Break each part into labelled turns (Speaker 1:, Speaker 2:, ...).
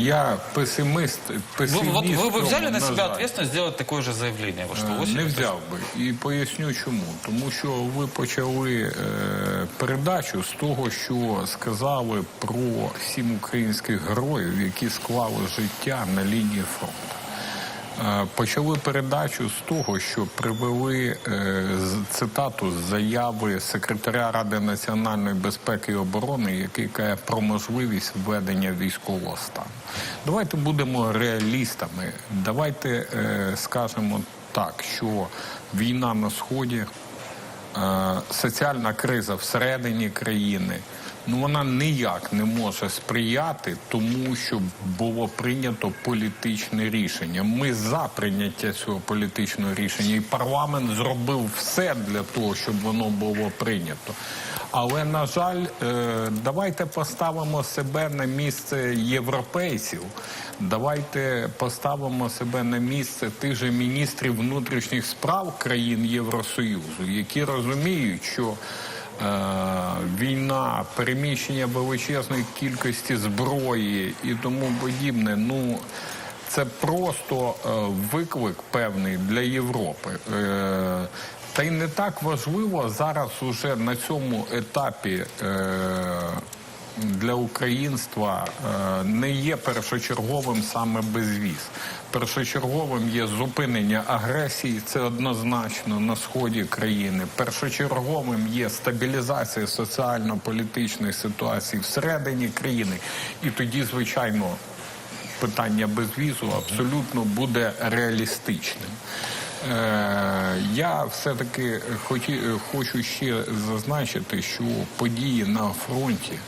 Speaker 1: я песимист,
Speaker 2: Вы,
Speaker 1: песиміст.
Speaker 2: вот, вы бы
Speaker 1: в
Speaker 2: взяли
Speaker 1: цьому,
Speaker 2: на себя
Speaker 1: жаль.
Speaker 2: ответственность сделать такое же заявление? Вот, что
Speaker 1: Е,
Speaker 2: осенью-
Speaker 1: Не взяв би і поясню чому. Тому що ви почали е, передачу з того, що сказали про сім українських героїв, які склали життя на лінії фронту. Е, Почали передачу з того, що привели е, цитату з заяви секретаря Ради національної безпеки і оборони, який каже про можливість введення військового стану. Давайте будемо реалістами. Давайте е, скажемо так, що війна на сході, соціальна криза всередині країни. Ну вона ніяк не може сприяти тому, що було прийнято політичне рішення. Ми за прийняття цього політичного рішення, і парламент зробив все для того, щоб воно було прийнято. Але на жаль, е, давайте поставимо себе на місце європейців. Давайте поставимо себе на місце тих же міністрів внутрішніх справ країн Євросоюзу, які розуміють, що е, війна, переміщення величезної кількості зброї і тому подібне. Ну це просто е, виклик певний для Європи. Е, та й не так важливо зараз уже на цьому етапі. Е, для українства е, не є першочерговим саме безвіз. Першочерговим є зупинення агресії, це однозначно на сході країни. Першочерговим є стабілізація соціально-політичної ситуації всередині країни. І тоді, звичайно, питання безвізу абсолютно буде реалістичним. Е, я все-таки хоті, хочу ще зазначити, що події на фронті,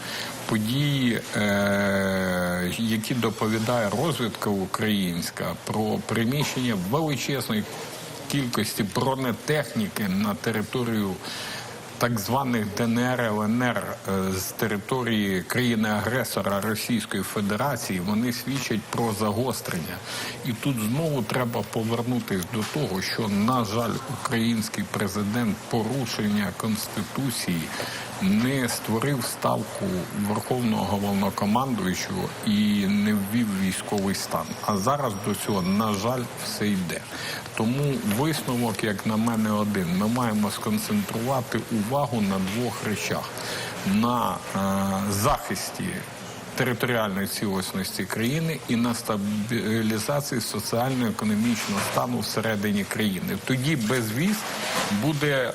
Speaker 1: події, е, які доповідає розвідка українська про приміщення величезної кількості бронетехніки на територію так званих ДНР ЛНР е, з території країни-агресора Російської Федерації вони свідчать про загострення. І тут знову треба повернутися до того, що, на жаль, український президент порушення конституції не створив ставку верховного головнокомандуючого і не ввів військовий стан. А зараз до цього, на жаль, все йде. Тому висновок, як на мене, один. Ми маємо сконцентрувати увагу на двох речах: на е, захисті територіальної цілісності країни і на стабілізації соціально-економічного стану всередині країни. Тоді безвіз буде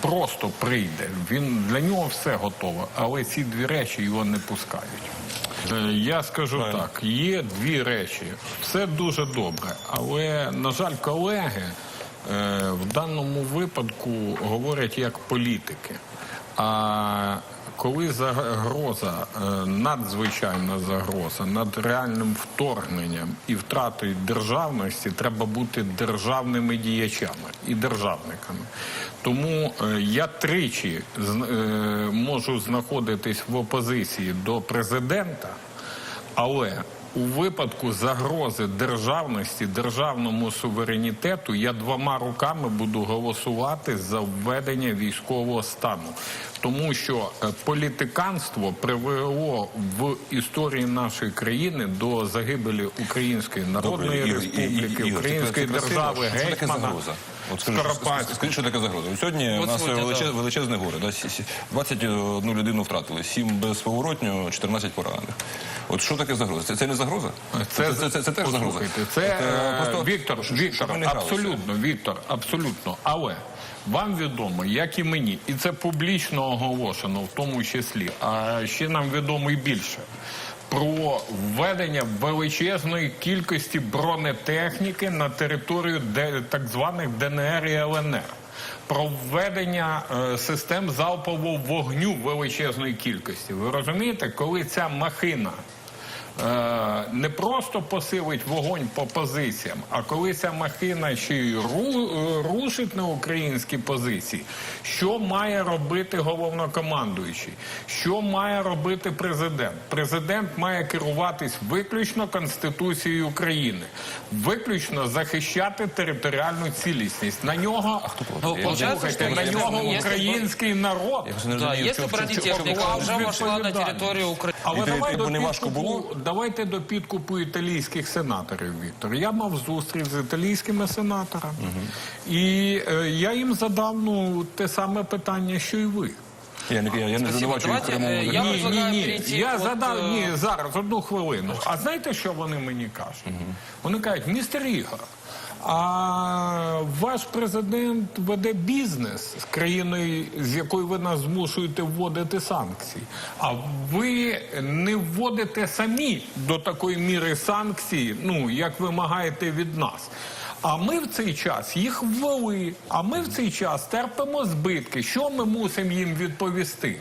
Speaker 1: просто прийде. Він для нього все готове, але ці дві речі його не пускають. Е, Я скажу так: є дві речі. Все дуже добре, але на жаль, колеги в даному випадку говорять як політики. А коли загроза, е, надзвичайна загроза над реальним вторгненням і втратою державності, треба бути державними діячами і державниками. Тому е, я тричі е, можу знаходитись в опозиції до президента, але у випадку загрози державності, державному суверенітету, я двома руками буду голосувати за введення військового стану, тому що е, політиканство привело в історії нашої країни до загибелі Української Народної
Speaker 3: і- і-
Speaker 1: Республіки,
Speaker 3: це
Speaker 1: Української
Speaker 3: красиво.
Speaker 1: держави, гетьмана
Speaker 3: загроза? От скажи, скажи, що таке загроза? От Сьогодні у нас
Speaker 2: сьогодні,
Speaker 3: величез, величезне горе. Да? Сі- сі- 21 людину втратили, 7 безповоротньо, 14 поранених. От що таке загроза? Це, це не загроза?
Speaker 1: Це,
Speaker 3: це, це, це теж загроза.
Speaker 1: Це,
Speaker 3: е,
Speaker 1: е,
Speaker 3: просто,
Speaker 1: Віктор, Віктор, абсолютно, Віктор, абсолютно. Але вам відомо, як і мені, і це публічно оголошено, в тому числі, а ще нам відомо і більше. Про введення величезної кількості бронетехніки на територію так званих ДНР і ЛНР. Про введення е, систем залпового вогню величезної кількості. Ви розумієте, коли ця махина не просто посилить вогонь по позиціям, а коли ця махина ще й е, рушить на українські позиції, що має робити головнокомандуючий? Що має робити президент? Президент має керуватись виключно Конституцією України, виключно захищати територіальну цілісність. На нього
Speaker 2: Ну,
Speaker 1: слухайте, на нього український народ.
Speaker 3: Я просто не
Speaker 2: Да,
Speaker 3: розумію,
Speaker 2: если
Speaker 3: чому- чому- чому-
Speaker 2: бронетехника
Speaker 1: чому-
Speaker 2: уже вошла на территорию Украины,
Speaker 1: Але давай до
Speaker 3: не важко
Speaker 1: підкупу,
Speaker 3: було?
Speaker 1: Давайте до підкупу італійських сенаторів, Віктор. Я мав зустріч з італійськими сенаторами, і е, я їм задав ну, те саме питання, що й ви.
Speaker 3: Я не, я, я не звинувачую
Speaker 2: е, я
Speaker 1: ні, ні, ні. Я
Speaker 2: от,
Speaker 1: задав
Speaker 2: е,
Speaker 1: ні зараз одну хвилину. А знаєте, що вони мені кажуть? Вони кажуть, містер Ігор. А ваш президент веде бізнес з країною, з якою ви нас змушуєте вводити санкції. А ви не вводите самі до такої міри санкції, ну як вимагаєте від нас. А ми в цей час їх ввели. А ми в цей час терпимо збитки. Що ми мусимо їм відповісти?